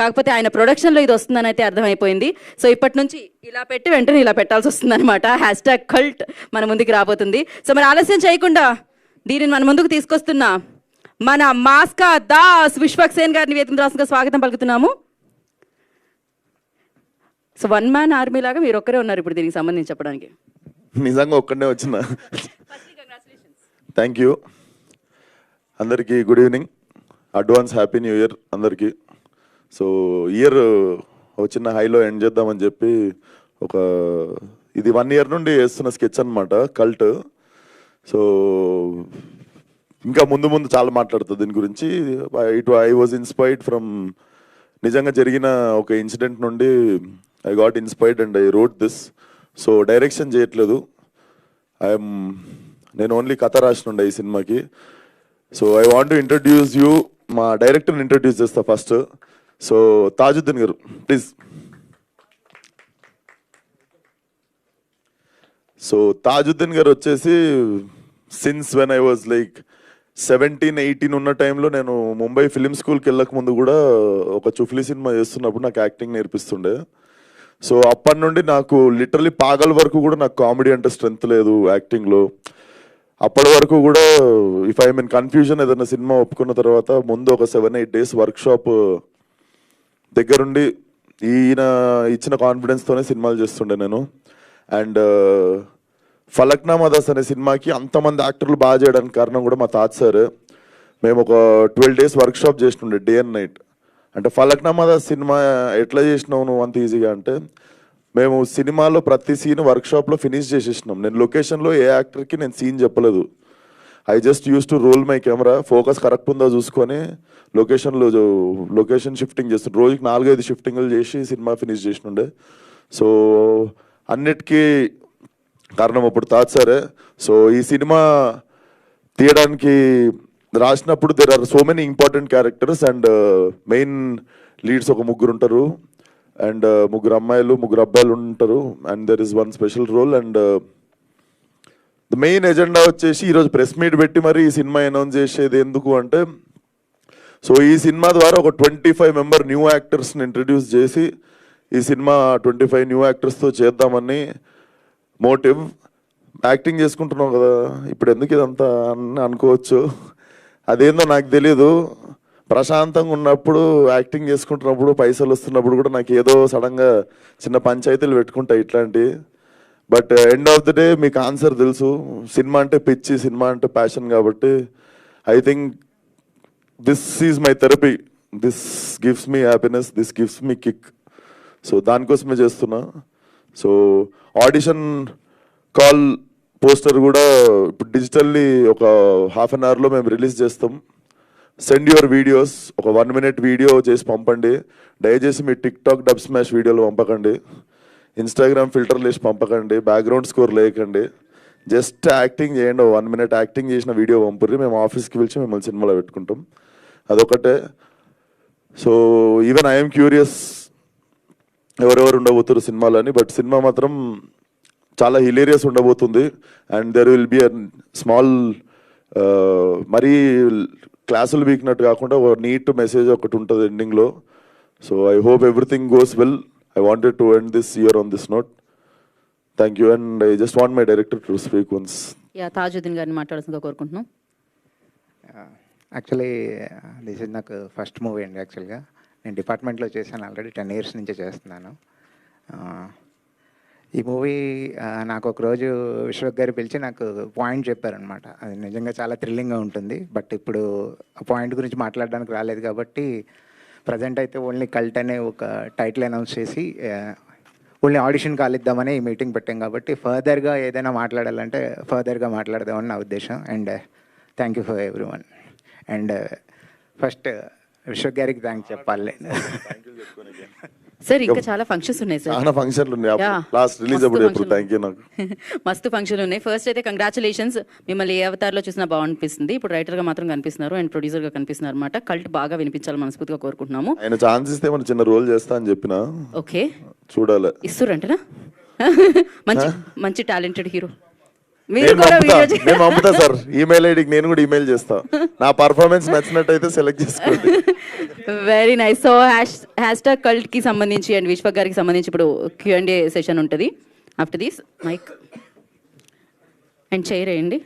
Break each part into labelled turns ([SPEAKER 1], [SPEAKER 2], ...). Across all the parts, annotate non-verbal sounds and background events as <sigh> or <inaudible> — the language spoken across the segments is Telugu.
[SPEAKER 1] కాకపోతే ఆయన ప్రొడక్షన్లో ఇది వస్తుందని అయితే అర్థమైపోయింది. సో ఇప్పటి నుంచి ఇలా పెట్టి వెంటనే ఇలా పెట్టాల్సి వస్తుంది అనమాట హ్యాష్ ట్యాగ్ కల్ట్ మన ముందుకు రాబోతుంది. సో మరి ఆలస్యం చేయకుండా దీనిని మన ముందుకు తీసుకొస్తున్న మన మాస్కా దాస్ విశ్వక్సేన్ గారిని వేదిక రాసుగా స్వాగతం పలుకుతున్నాము. సో వన్ మ్యాన్ ఆర్మీ లాగా మీరు ఒక్కరే ఉన్నారు ఇప్పుడు దీనికి సంబంధించి చెప్పడానికి.
[SPEAKER 2] నిజంగా ఒక్కడే వచ్చిన. థ్యాంక్ యూ అందరికీ good evening advance happy new year అందరికీ. సో ఇయర్ ఒక చిన్న హైలో ఎండ్ చేద్దామని చెప్పి ఒక ఇది వన్ ఇయర్ నుండి వేస్తున్న స్కెచ్ అనమాట కల్ట్ సో ఇంకా ముందు ముందు చాలా మాట్లాడుతుంది దీని గురించి. It I was inspired from నిజంగా జరిగిన ఒక ఇన్సిడెంట్ నుండి I got inspired and I wrote this so direction చేయట్లేదు. ఐఎమ్ నేను ఓన్లీ కథ రాసినుండే ఈ సినిమాకి. So I want introduce you మా డైరెక్టర్ని ఇంట్రడ్యూస్ చేస్తా ఫస్ట్ సో తాజుద్దీన్ గారు ప్లీజ్. సో తాజుద్దీన్ గారు వచ్చేసి since when I was like seventeen eighteen ఉన్న టైంలో నేను ముంబై ఫిలిం స్కూల్కి వెళ్ళక ముందు కూడా ఒక చుఫ్లీ సినిమా చేస్తున్నప్పుడు నాకు యాక్టింగ్ నేర్పిస్తుండే. సో అప్పటి నుండి నాకు లిటరలీ పాగల్ వరకు కూడా నాకు కామెడీ అంటే స్ట్రెంత్ లేదు యాక్టింగ్లో అప్పటి వరకు కూడా ఇఫ్ ఐ మీన్ కన్ఫ్యూజన్ ఏదైనా సినిమా ఒప్పుకున్న తర్వాత ముందు ఒక seven eight days workshop దగ్గరుండి ఈయన ఇచ్చిన కాన్ఫిడెన్స్తోనే సినిమాలు చేస్తుండే నేను. అండ్ uh, ఫలక్నామా దాస్ అనే సినిమాకి అంతమంది యాక్టర్లు బాగా చేయడానికి కారణం కూడా మా తాత సార్. మేము ఒక ట్వెల్వ్ డేస్ వర్క్షాప్ చేస్తుండే డే అండ్ నైట్ అంటే ఫలక్నామా దాస్ సినిమా ఎట్లా చేసినావు నువ్వు అంత ఈజీగా అంటే మేము సినిమాలో ప్రతి సీన్ వర్క్షాప్లో ఫినిష్ చేసేసినాం. నేను లొకేషన్లో ఏ యాక్టర్కి నేను సీన్ చెప్పలేదు. I just use to roll my camera focus correct ఉందో చూసుకొని లొకేషన్లో లొకేషన్ షిఫ్టింగ్ చేస్తుండే రోజుకి నాలుగైదు షిఫ్టింగ్లు చేసి సినిమా ఫినిష్ చేసినుండే. సో అన్నిటికీ కారణం అప్పుడు తాజ్ సరే. సో ఈ సినిమా తీయడానికి రాసినప్పుడు there are so many important characters and main leads ఒక ముగ్గురు ఉంటారు. అండ్ uh, ముగ్గురు అమ్మాయిలు ముగ్గురు అబ్బాయిలు ఉంటారు. And there is one special role and the main agenda వచ్చేసి ఈరోజు ప్రెస్ మీట్ పెట్టి మరి ఈ సినిమా అనౌన్స్ చేసేది ఎందుకు అంటే సో ఈ సినిమా ద్వారా ఒక ట్వంటీ ఫైవ్ మెంబర్ న్యూ యాక్టర్స్ని ఇంట్రడ్యూస్ చేసి ఈ సినిమా ట్వంటీ ఫైవ్ న్యూ యాక్టర్స్తో చేద్దామని మోటివ్. యాక్టింగ్ చేసుకుంటున్నాం కదా ఇప్పుడు ఎందుకు ఇదంతా అని అనుకోవచ్చు. అదేందో నాకు తెలియదు ప్రశాంతంగా ఉన్నప్పుడు యాక్టింగ్ చేసుకుంటున్నప్పుడు పైసలు వస్తున్నప్పుడు కూడా నాకు ఏదో సడన్గా చిన్న పంచాయతీలు పెట్టుకుంటాయి ఇట్లాంటి but end of the day మీకు ఆన్సర్ తెలుసు. సినిమా అంటే పిచ్చి సినిమా అంటే ప్యాషన్ కాబట్టి I think this is my therapy this gives me happiness this gives me kick so దానికోసమే చేస్తున్నా. సో ఆడిషన్ కాల్ పోస్టర్ కూడా ఇప్పుడు డిజిటల్లీ ఒక హాఫ్ అన్ అవర్లో మేము రిలీజ్ చేస్తాం. సెండ్ యువర్ వీడియోస్ ఒక వన్ మినిట్ వీడియో చేసి పంపండి. దయచేసి మీ టిక్ టాక్ డబ్ స్మాష్ వీడియోలు పంపకండి. ఇన్స్టాగ్రామ్ ఫిల్టర్లు వేసి పంపకండి బ్యాక్గ్రౌండ్ స్కోర్ లేకండి జస్ట్ యాక్టింగ్ చేయండి వన్ మినిట్ యాక్టింగ్ చేసిన వీడియో పంపుర్రి. మేము ఆఫీస్కి పిలిచి మిమ్మల్ని సినిమాలో పెట్టుకుంటాం. అదొకటే సో ఈవెన్ ఐఎమ్ క్యూరియస్ ఎవరెవరు ఉండబోతున్నారు సినిమాలని అని బట్ సినిమా మాత్రం చాలా హిలేరియస్ ఉండబోతుంది. And there will be a small మరీ క్లాసులు వీక్నట్టు కాకుండా ఒక నీట్ మెసేజ్ ఒకటి ఉంటుంది ఎండింగ్లో so I hope everything goes well I wanted to end this year on this note thank you and I just want my director to speak once
[SPEAKER 1] ya Tajuddin గారిని మాట్లాడాల్సిందిగా కోరుకుంటున్నాం.
[SPEAKER 3] యాక్చువల్లీ దిస్ ఇస్ నాకు ఫస్ట్ మూవీ అండి యాక్చువల్గా నేను డిపార్ట్మెంట్లో చేశాను ఆల్రెడీ టెన్ ఇయర్స్ నుంచి చేస్తున్నాను. ఆ, ఈ మూవీ నాకు ఒక రోజు విశ్వక్ గారు పిలిచి నాకు పాయింట్ చెప్పారనమాట అది నిజంగా చాలా థ్రిల్లింగ్గా ఉంటుంది బట్ ఇప్పుడు ఆ పాయింట్ గురించి మాట్లాడడానికి రాలేదు కాబట్టి ప్రజెంట్ అయితే ఓన్లీ కల్ట్ అనే ఒక టైటిల్ అనౌన్స్ చేసి ఓన్లీ ఆడిషన్ కాలిద్దామని ఈ మీటింగ్ పెట్టాం కాబట్టి ఫర్దర్గా ఏదైనా మాట్లాడాలంటే ఫర్దర్గా మాట్లాడదామని నా ఉద్దేశం. And thank you for everyone and first Vishwak గారికి థ్యాంక్స్ చెప్పాలి.
[SPEAKER 1] సార్ ఇంకా చాలా ఫంక్షన్స్ ఉన్నాయి సార్
[SPEAKER 2] చాలా ఫంక్షన్లు ఉన్నాయి. లాస్ట్ రిలీజ్
[SPEAKER 1] మస్తు
[SPEAKER 2] అప్పుడు ఎప్పుడు? థ్యాంక్ యూ నాకు. <laughs>
[SPEAKER 1] మస్తు ఫంక్షన్లు ఉన్నాయి. ఫస్ట్ అయితే కంగ్రాచులేషన్స్ మిమ్మల్ని ఏ అవతారంలో చూసినా బాగనిపిస్తుంది ఇప్పుడు రైటర్గా మాత్రం కనిపిస్తున్నారు అండ్ ప్రొడ్యూసర్గా కనిపిస్తున్నారు అనమాట కల్ట్ బాగా వినిపించాలి మనస్ఫూర్తిగా కోరుకుంటున్నాము.
[SPEAKER 2] ఆయన ఛాన్స్ ఇస్తే మన చిన్న రోల్ చేస్తా అని చెప్పిన?
[SPEAKER 1] ఓకే
[SPEAKER 2] చూడాలి.
[SPEAKER 1] ఇస్తురంటనా <laughs> మంచి మంచి టాలెంటెడ్ హీరో మీరు కూడా
[SPEAKER 2] నేను పంపుతా సార్. ఈమెయిల్ ఐడికి నేను కూడా ఈమెయిల్ చేస్తా. నా పర్ఫార్మెన్స్ నచ్చినట్టయితే సెలెక్ట్ చేసుకోండి.
[SPEAKER 1] Very nice so hash hash tag కల్ట్కి సంబంధించి అండ్ విశ్వ గారికి సంబంధించి ఇప్పుడు క్యూ అండ్ ఏ సెషన్ ఉంటుంది. After this mic and chair వేయండి.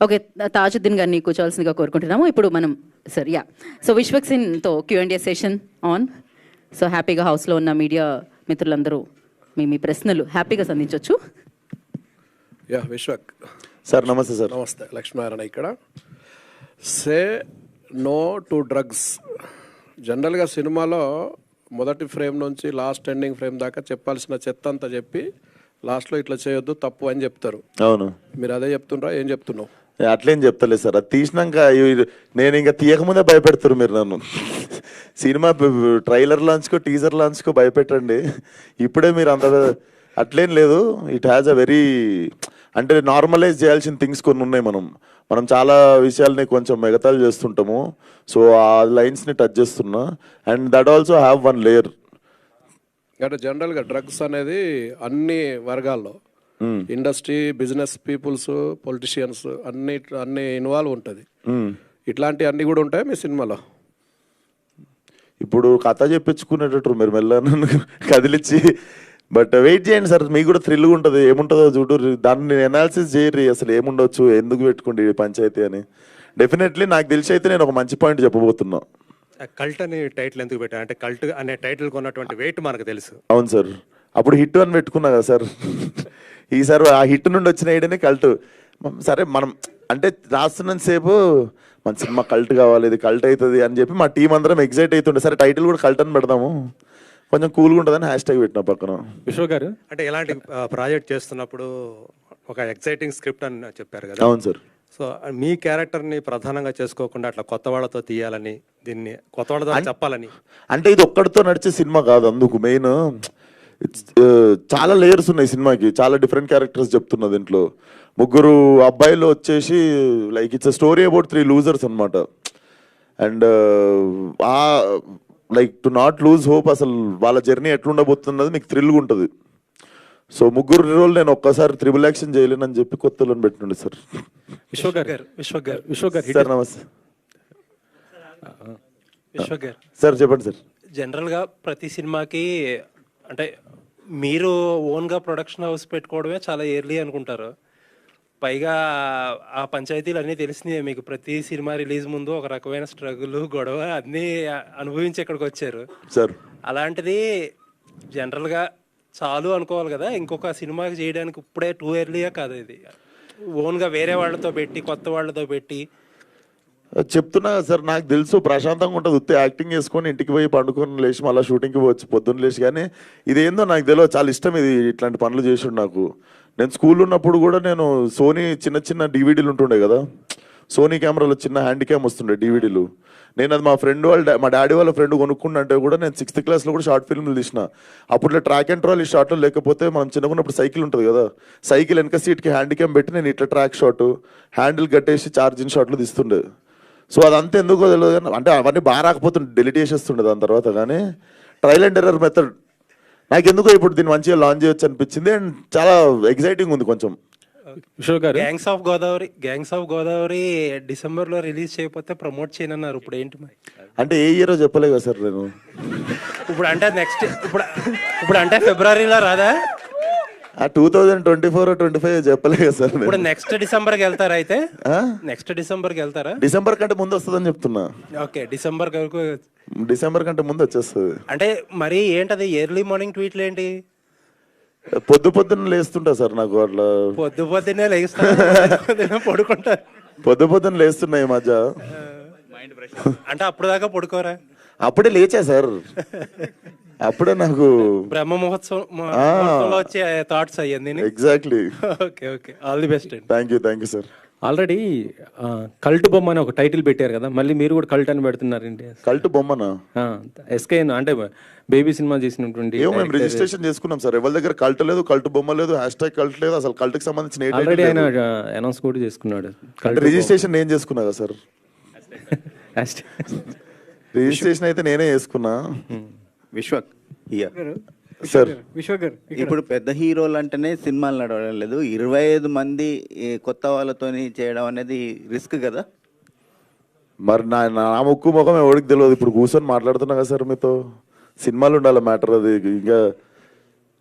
[SPEAKER 1] ఓకే తాజుద్దీన్ గారిని కూర్చోవాల్సిందిగా కోరుకుంటున్నాము. ఇప్పుడు మనం సరియా సో విశ్వక్ సింగ్తో క్యూ సెషన్ ఆన్ సో హ్యాపీగా హౌస్లో ఉన్న మీడియా మిత్రులందరూ మీ మీ ప్రశ్నలు హ్యాపీగా సంధించవచ్చు
[SPEAKER 4] యా విశ్వక్.
[SPEAKER 2] సార్ నమస్తే సార్.
[SPEAKER 4] నమస్తే లక్ష్మీనారాయణ ఇక్కడ. Say no to drugs. జనరల్గా సినిమాలో మొదటి ఫ్రేమ్ నుంచి లాస్ట్ ఎండింగ్ ఫ్రేమ్ దాకా చెప్పాల్సిన చెత్త అంతా చెప్పి లాస్ట్లో ఇట్లా చేయొద్దు తప్పు అని చెప్తారు.
[SPEAKER 2] అవును.
[SPEAKER 4] మీరు అదే చెప్తుండ్రా ఏం చెప్తున్నావు?
[SPEAKER 2] అట్లేం చెప్తలేదు సార్. అది తీసినాక నేను ఇంకా తీయకముందే భయపెడతారు మీరు నన్ను. సినిమా ట్రైలర్ లాంచ్కో టీజర్ లాంచ్కో భయపెట్టండి. ఇప్పుడే మీరు అంత అట్లేం లేదు. ఇట్ హ్యాజ్ అ వెరీ అంటే నార్మలైజ్ చేయాల్సిన థింగ్స్ కొన్ని ఉన్నాయి మనం. మనం చాలా విషయాల్ని కొంచెం మిగతాలు చేస్తుంటాము. సో ఆ లైన్స్ని టచ్ చేస్తున్నా. And that also have one layer
[SPEAKER 4] అంటే జనరల్గా డ్రగ్స్ అనేది అన్ని వర్గాల్లో ఇండస్ట్రీ బిజినెస్ పీపుల్స్ పొలిటీషియన్స్ అన్ని అన్ని ఇన్వాల్వ్ ఉంటుంది. ఇట్లాంటి అన్ని కూడా ఉంటాయి మీ సినిమాలో.
[SPEAKER 2] ఇప్పుడు కథ చెప్పించుకునేటట్టు మీరు మెల్ల కదిలిచ్చి బట్ వెయిట్ చేయండి సార్ మీకు కూడా థ్రిల్గా ఉంటుంది. ఏముంటుందో చూడు దాన్ని ఎనాలిసిస్ చేయరు అసలు ఏముండొచ్చు ఎందుకు పెట్టుకోండి పంచాయతీ అని. డెఫినెట్లీ నాకు తెలిసి అయితే నేను ఒక మంచి పాయింట్ చెప్పబోతున్నా.
[SPEAKER 5] కల్ట్ అని టైటిల్ ఎందుకు పెట్టాను అంటే కల్ట్ అనే టైటిల్ కొన్నటువంటి వెయిట్ మనకు తెలుసు.
[SPEAKER 2] అవును సార్. అప్పుడు హిట్ అని పెట్టుకున్నా కదా సార్. ఈసారి ఆ హిట్ నుండి వచ్చిన ఐడియానే కల్ట్. సరే మనం అంటే రాస్తున్నంత సేపు మన సినిమా కల్ట్ కావాలి ఇది కల్ట్ అవుతుంది అని చెప్పి మా టీం అందరం ఎగ్జైట్ అవుతుండే. సరే టైటిల్ కూడా కల్ట్ అని పెడదాము. కొంచెం కూల్గా ఉంటుందని హ్యాష్ ట్యాగ్ పెట్టిన పక్కన.
[SPEAKER 6] విశ్వ గారు?
[SPEAKER 5] అంటే ఇలాంటి ప్రాజెక్ట్ చేస్తున్నప్పుడు ఒక ఎక్సైటింగ్ స్క్రిప్ట్ అని చెప్పారు కదా.
[SPEAKER 2] అవును సార్
[SPEAKER 5] సో మీ క్యారెక్టర్ని ప్రధానంగా చేసుకోకుండా అట్లా కొత్త వాళ్ళతో తీయాలని దీన్ని కొత్త వాళ్ళతో చెప్పాలని.
[SPEAKER 2] అంటే ఇది ఒక్కడితో నడిచే సినిమా కాదు అందుకు. మెయిన్ చాలా లేయర్స్ ఉన్నాయి సినిమాకి. చాలా డిఫరెంట్ క్యారెక్టర్స్ చెప్తున్నా దీంట్లో. ముగ్గురు అబ్బాయిలు వచ్చేసి like it's story about three losers అనమాట అండ్ ఆ like to not lose hope అసలు వాళ్ళ జర్నీ ఎట్లుండబోతున్నది మీకు థ్రిల్గా ఉంటుంది. సో ముగ్గురు రోల్ నేను ఒక్కసారి త్రిబుల్ యాక్షన్ చేయలేనని చెప్పి కొత్తలో పెట్టినండి సార్. సార్ నమస్తే. సార్ చెప్పండి సార్.
[SPEAKER 7] జనరల్గా ప్రతి సినిమాకి అంటే మీరు ఓన్గా ప్రొడక్షన్ హౌస్ పెట్టుకోవడమే చాలా ఎర్లీ అనుకుంటారు. పైగా ఆ పంచాయతీలు అన్నీ తెలిసినాయి మీకు. ప్రతి సినిమా రిలీజ్ ముందు ఒక రకమైన స్ట్రగుల్ గొడవ అన్నీ అనుభవించి ఇక్కడికి వచ్చారు.
[SPEAKER 2] సార్.
[SPEAKER 7] అలాంటిది జనరల్గా చాలు అనుకోవాలి కదా. ఇంకొక సినిమాకి చేయడానికి ఇప్పుడే టూ ఎర్లీయా కాదు ఇది. ఓన్గా వేరే వాళ్ళతో పెట్టి కొత్త వాళ్ళతో పెట్టి
[SPEAKER 2] చెప్తున్నా సార్ నాకు తెలుసు ప్రశాంతంగా ఉంటుంది. ఉత్తే యాక్టింగ్ చేసుకొని ఇంటికి పోయి పండుకొని లేచి మళ్ళీ షూటింగ్కి పోవచ్చు పొద్దున్న లేచి. కానీ ఇదేందో నాకు తెలియదు చాలా ఇష్టం ఇది ఇట్లాంటి పనులు చేసిండు నాకు. నేను స్కూల్ ఉన్నప్పుడు కూడా నేను సోనీ చిన్న చిన్న డివిడీలు ఉంటుండే కదా. సోనీ కెమెరాలో చిన్న హ్యాండ్ క్యామ్ వస్తుండే డివిడీలు. నేను అది మా ఫ్రెండ్ వాళ్ళ మా డాడీ వాళ్ళ ఫ్రెండ్ కొనుక్కుంటే కూడా నేను సిక్స్త్ క్లాస్లో కూడా షార్ట్ ఫిల్మ్లు తీసిన. అప్పట్లో ట్రాక్ అండ్ ట్రాల్ ఈ షార్ట్లో లేకపోతే మనం చిన్నకున్నప్పుడు సైకిల్ ఉంటుంది కదా. సైకిల్ వెనక సీట్కి హ్యాండ్ క్యామ్ పెట్టి నేను ఇట్లా ట్రాక్ షాట్ హ్యాండిల్ కట్టేసి చార్జింగ్ షాట్లు తీస్తుండే. సో అదంతా ఎందుకో తెలియదు కానీ అంటే అవన్నీ బాగా రాకపోతుండే డెలిట్ చేసేస్తుండే దాని తర్వాత కానీ ట్రయల్ అండ్ ఎర్రర్ మెథడ్ నాకు ఎందుకో ఇప్పుడు దీన్ని మంచిగా లాంచ్ చేయొచ్చు అనిపించింది అండ్ చాలా ఎగ్జైటింగ్ ఉంది కొంచెం.
[SPEAKER 6] గారు?
[SPEAKER 7] Gangs of Godavari gangs of Godavari డిసెంబర్లో రిలీజ్ చేయకపోతే ప్రమోట్ చేయనన్నారు. ఇప్పుడు ఏంటి మరి?
[SPEAKER 2] అంటే ఏ ఇయరో చెప్పలే కదా సార్ నేను?
[SPEAKER 7] ఇప్పుడు అంటే నెక్స్ట్ ఇప్పుడు ఇప్పుడు అంటే ఫిబ్రవరిలో రాదా?
[SPEAKER 2] ఆ two thousand twenty four twenty five చెప్పలే కదా సార్
[SPEAKER 7] ఇప్పుడు నెక్స్ట్ డిసెంబర్కి వెళ్తారా అయితే?
[SPEAKER 2] ఆ?
[SPEAKER 7] నెక్స్ట్ డిసెంబర్కి వెళ్తారా?
[SPEAKER 2] డిసెంబర్ కంటే ముందు వస్తుందని చెప్తున్నా.
[SPEAKER 7] ఓకే డిసెంబర్ వరకు
[SPEAKER 2] డిసెంబర్ కంటే ముందు వచ్చేస్తుంది.
[SPEAKER 7] అంటే మరి ఏంటది? ఎర్లీ మార్నింగ్ ట్వీట్లు ఏంటి?
[SPEAKER 2] పొద్దు పొద్దున్న లేస్తుంటా సార్ నాకు అట్లా.
[SPEAKER 7] పొద్దు పొద్దున్నే లేస్తాను. పడుకుంటారు
[SPEAKER 2] పొద్దు పొద్దున్న లేస్తున్నా ఈ మధ్య.
[SPEAKER 7] అంటే అప్పుడు దాకా పడుకోరా?
[SPEAKER 2] అప్పుడే లేచా సార్. <laughs> అప్పుడే నాకు
[SPEAKER 7] బ్రహ్మ మహోత్సవం వచ్చే థాట్స్ అయ్యింది
[SPEAKER 2] exactly
[SPEAKER 7] okay okay. All the best అండి.
[SPEAKER 2] Thank you thank you sir
[SPEAKER 6] already cult బొమ్మ అని ఒక టైటిల్ పెట్టారు కదా మళ్ళీ మీరు కూడా కల్ట్ అని పెడుతున్నారండి
[SPEAKER 2] కల్ట్ బొమ్మనా?
[SPEAKER 6] ఎస్కే అంటే బేబీ సినిమా చేసినటువంటి
[SPEAKER 2] ఏమో మేము రిజిస్ట్రేషన్ చేసుకున్నాం సార్ ఎవరి దగ్గర కల్ట్ లేదు కల్ట్ బొమ్మ లేదు హ్యాష్ ట్యాగ్ కల్ట్ లేదు అసలు కల్ట్కి సంబంధించిన
[SPEAKER 6] ఆల్రెడీ ఆయన. అనౌన్స్ కూడా చేసుకున్నాడు.
[SPEAKER 2] రిజిస్ట్రేషన్ నేను చేసుకున్నా కదా సార్ రిజిస్ట్రేషన్ <laughs> అయితే నేనే చేసుకున్నా.
[SPEAKER 8] విశ్వక్
[SPEAKER 2] సార్
[SPEAKER 8] ఇప్పుడు పెద్ద హీరోలు అంటేనే సినిమాలు నడవడం లేదు. ఇరవై ఐదు మంది ఈ కొత్త వాళ్ళతోని చేయడం అనేది రిస్క్ కదా?
[SPEAKER 2] మరి నా నా ముక్కు ముఖం ఎవరికి తెలియదు. ఇప్పుడు కూర్చొని మాట్లాడుతున్నా కదా సార్ మీతో. సినిమాలు ఉండాలి మ్యాటర్ అది. ఇంకా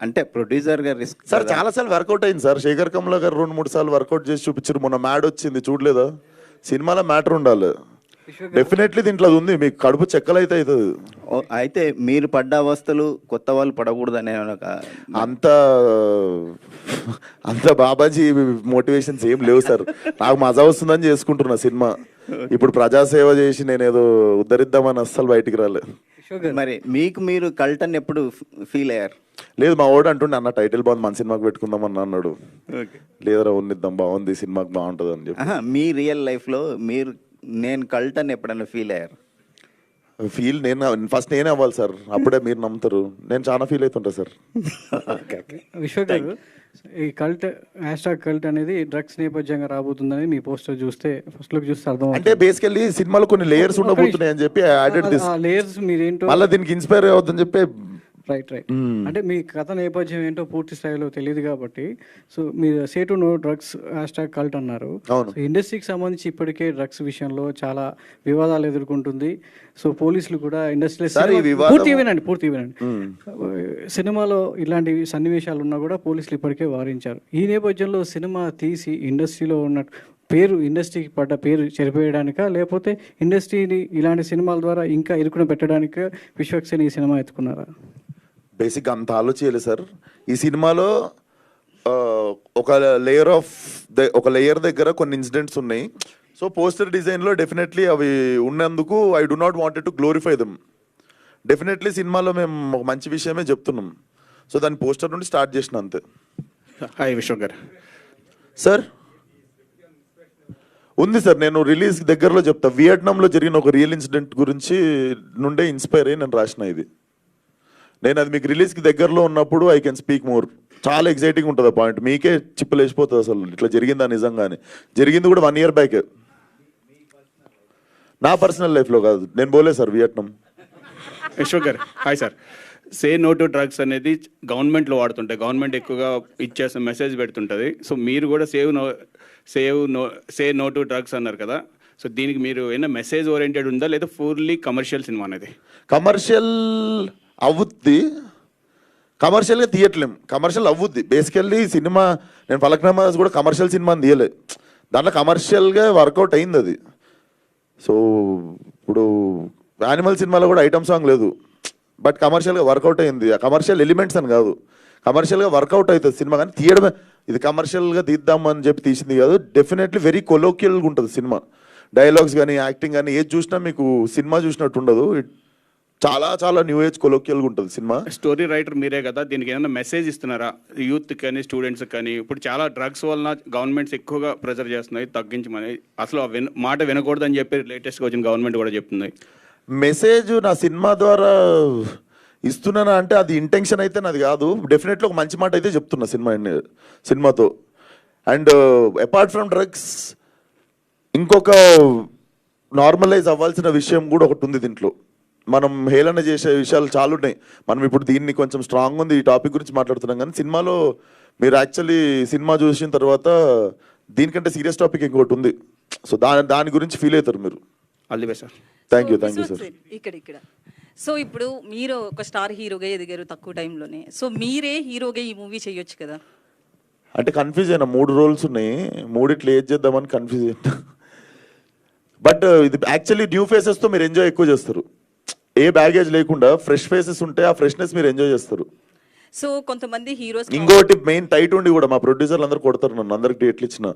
[SPEAKER 8] అంటే ప్రొడ్యూసర్గా రిస్క్
[SPEAKER 2] సార్ చాలా సార్లు వర్కౌట్ అయింది సార్. శేఖర్ కమల గారు రెండు మూడు సార్లు వర్కౌట్ చేసి చూపించారు. మొన్న మ్యాడ్ వచ్చింది. చూడలేదా? సినిమాలో మ్యాటర్ ఉండాలి. డెఫినెట్లీ దీంట్లో అది ఉంది. మీకు కడుపు చెక్కలైతే అవుతుంది
[SPEAKER 8] అయితే మీరు పడ్డ అవస్థలు కొత్త వాళ్ళు పడకూడదనే ఒక
[SPEAKER 2] అంత అంత బాబాజీ మోటివేషన్స్ ఏం లేవు సార్. నాకు మజా వస్తుందని చేసుకుంటున్నా సినిమా. ఇప్పుడు ప్రజాసేవ చేసి నేను ఏదో ఉద్ధరిద్దామని అస్సలు బయటికి రాలేదు
[SPEAKER 8] మరి మీకు మీరు కల్టన్ ఎప్పుడు ఫీల్ అయ్యారు?
[SPEAKER 2] లేదు మా ఓడు అంటుండే అన్న టైటిల్ బాగుంది మన సినిమాకి పెట్టుకుందాం అన్న అన్నాడు లేదరా ఉన్నిద్దాం బాగుంది సినిమాకి బాగుంటుంది అని చెప్పి
[SPEAKER 8] మీ రియల్ లైఫ్లో మీరు నేను కల్టన్ ఎప్పుడైనా ఫీల్ అయ్యారు?
[SPEAKER 2] ఫీల్ నేను ఫస్ట్ నేనే అవ్వాలి సార్ అప్పుడే మీరు నమ్ముతారు. నేను చాలా ఫీల్ అవుతుంటా సార్
[SPEAKER 9] విశ్వ గారు ఈ కల్ట్ హ్యాష్ ట్యాగ్ కల్ట్ అనేది డ్రగ్స్ నేపథ్యంగా రాబోతుందని మీ పోస్టర్ చూస్తే ఫస్ట్ లుక్ చూస్తే అర్థం
[SPEAKER 2] అంటే బేసికల్లీ సినిమాలో కొన్ని లేయర్స్ ఉండబోతున్నాయి అని చెప్పి యాడెడ్
[SPEAKER 9] లేయర్స్ మీరేంటో
[SPEAKER 2] మళ్ళీ దీనికి ఇన్స్పైర్ అవుతుందని చెప్పి
[SPEAKER 9] రైట్ రైట్ అంటే మీ కథ నేపథ్యం ఏంటో పూర్తి స్థాయిలో తెలియదు కాబట్టి సో మీరు say to no drugs hashtag cult అన్నారు. ఇండస్ట్రీకి సంబంధించి ఇప్పటికే డ్రగ్స్ విషయంలో చాలా వివాదాలు ఎదుర్కొంటుంది. సో పోలీసులు కూడా ఇండస్ట్రీ పూర్తి వినండి పూర్తి వినండి. సినిమాలో ఇలాంటి సన్నివేశాలు ఉన్నా కూడా పోలీసులు ఇప్పటికే వారించారు. ఈ నేపథ్యంలో సినిమా తీసి ఇండస్ట్రీలో ఉన్న పేరు ఇండస్ట్రీకి పడ్డ పేరు చెరిపేయడానికా లేకపోతే ఇండస్ట్రీని ఇలాంటి సినిమాల ద్వారా ఇంకా ఇరుకున పెట్టడానికా విశ్వక్సేన్ ఈ సినిమా ఎత్తుకున్నారా?
[SPEAKER 2] బేసిక్ అంత ఆలోచించలేదు సార్. ఈ సినిమాలో ఒక లేయర్ ఆఫ్ ఒక లేయర్ దగ్గర కొన్ని ఇన్సిడెంట్స్ ఉన్నాయి. సో పోస్టర్ డిజైన్లో డెఫినెట్లీ అవి ఉన్నందుకు I do not wanted to glorify them definitely సినిమాలో మేము ఒక మంచి విషయమే చెప్తున్నాం. సో దాని పోస్టర్ నుండి స్టార్ట్ చేసిన అంతే.
[SPEAKER 10] హాయ్ విశ్వక్ గారు.
[SPEAKER 2] సార్ ఉంది సార్. నేను రిలీజ్ దగ్గరలో చెప్తా. వియట్నాంలో జరిగిన ఒక రియల్ ఇన్సిడెంట్ గురించి నుండే ఇన్స్పైర్ అయ్యి నేను రాసిన ఇది. నేను అది మీకు రిలీజ్కి దగ్గరలో ఉన్నప్పుడు ఐ కెన్ స్పీక్ మోర్ చాలా ఎక్సైటింగ్ ఉంటుంది ఆ పాయింట్ మీకే చిప్పులు వేసిపోతుంది అసలు. ఇట్లా జరిగిందా నిజంగానే. జరిగింది కూడా వన్ ఇయర్ బ్యాక్ నా పర్సనల్ లైఫ్లో కాదు. నేను పోలే sir Vietnam.
[SPEAKER 10] Vishwak garu hi sir say no to drugs అనేది గవర్నమెంట్లో వాడుతుంటాయి. గవర్నమెంట్ ఎక్కువగా ఇచ్చేసిన మెసేజ్ పెడుతుంటుంది. సో మీరు కూడా save no save no say no to drugs అన్నారు కదా. సో దీనికి మీరు ఏమైనా మెసేజ్ ఓరియంటెడ్ ఉందా? లేదా ఫుల్లీ కమర్షియల్ సినిమా అనేది?
[SPEAKER 2] కమర్షియల్ అవుద్ది. కమర్షియల్గా తీయట్లేం. కమర్షియల్ అవ్వుద్ది బేసికల్లీ సినిమా నేను ఫలక్నామాస్ కూడా కమర్షియల్ సినిమా తీయలే. దాంట్లో కమర్షియల్గా వర్కౌట్ అయింది అది. సో ఇప్పుడు యానిమల్ సినిమాలో కూడా ఐటమ్ సాంగ్ లేదు. బట్ కమర్షియల్గా వర్కౌట్ అయింది. ఆ కమర్షియల్ ఎలిమెంట్స్ అని కాదు. కమర్షియల్గా వర్కౌట్ అవుతుంది సినిమా కానీ తీయడమే. ఇది కమర్షియల్గా తీద్దామని చెప్పి తీసింది కాదు. డెఫినెట్లీ వెరీ కొలోకియల్గా ఉంటుంది సినిమా. డైలాగ్స్ కానీ యాక్టింగ్ కానీ ఏది చూసినా మీకు సినిమా చూసినట్టు ఉండదు. ఇట్ చాలా చాలా న్యూ ఏజ్ కొలోకియల్గా ఉంటుంది సినిమా.
[SPEAKER 10] స్టోరీ రైటర్ మీరే కదా దీనికి ఏమైనా మెసేజ్ ఇస్తున్నారా? యూత్ కానీ స్టూడెంట్స్ కానీ ఇప్పుడు చాలా డ్రగ్స్ వలన గవర్నమెంట్స్ ఎక్కువగా ప్రెజర్ చేస్తున్నాయి తగ్గించమని. అసలు ఆ విన మాట వినకూడదని చెప్పి లేటెస్ట్గా వచ్చిన గవర్నమెంట్ కూడా చెప్తుంది.
[SPEAKER 2] మెసేజ్ నా సినిమా ద్వారా ఇస్తున్నానా అంటే అది ఇంటెన్షన్ అయితే నాది కాదు. డెఫినెట్లీ ఒక మంచి మాట అయితే చెప్తున్నా సినిమా సినిమాతో. అండ్ అపార్ట్ ఫ్రమ్ డ్రగ్స్ ఇంకొక నార్మలైజ్ అవ్వాల్సిన విషయం కూడా ఒకటి ఉంది దీంట్లో. మనం హేళన చేసే విషయాలు చాలా ఉన్నాయి మనం ఇప్పుడు దీన్ని కొంచెం స్ట్రాంగ్ ఉంది ఈ టాపిక్ గురించి మాట్లాడుతున్నాం కానీ సినిమాలో మీరు యాక్చువల్లీ సినిమా చూసిన తర్వాత దీనికంటే సీరియస్ టాపిక్ ఇంకోటి ఉంది. సో దాని దాని గురించి ఫీల్ అవుతారు మీరు.
[SPEAKER 10] Sir
[SPEAKER 2] thank you thank you sir
[SPEAKER 1] ఇక్కడ ఇక్కడ. సో ఇప్పుడు మీరు ఒక స్టార్ హీరోగా ఎదిగారు తక్కువ టైంలోనే సో మీరే హీరోగా ఈ మూవీ చేయొచ్చు కదా?
[SPEAKER 2] అంటే కన్ఫ్యూజ్ అయినా. మూడు రోల్స్ ఉన్నాయి. మూడిట్లో ఏది చేద్దామని కన్ఫ్యూజ్ అయినా. బట్ ఇది యాక్చువల్లీ న్యూ ఫేసెస్తో మీరు ఎంజాయ్ ఎక్కువ చేస్తారు. ఏ బ్యాగేజ్ లేకుండా ఫ్రెష్ ఫేసెస్ ఉంటే ఆ ఫ్రెష్నెస్ మీరు ఎంజాయ్ చేస్తారు.
[SPEAKER 1] సో కొంతమంది హీరోస్
[SPEAKER 2] ఇంకోటి మెయిన్ టైట్ ఉండి కూడా మా ప్రొడ్యూసర్లు అందరూ కొడతారు నన్ను అందరికి డేట్లు ఇచ్చిన.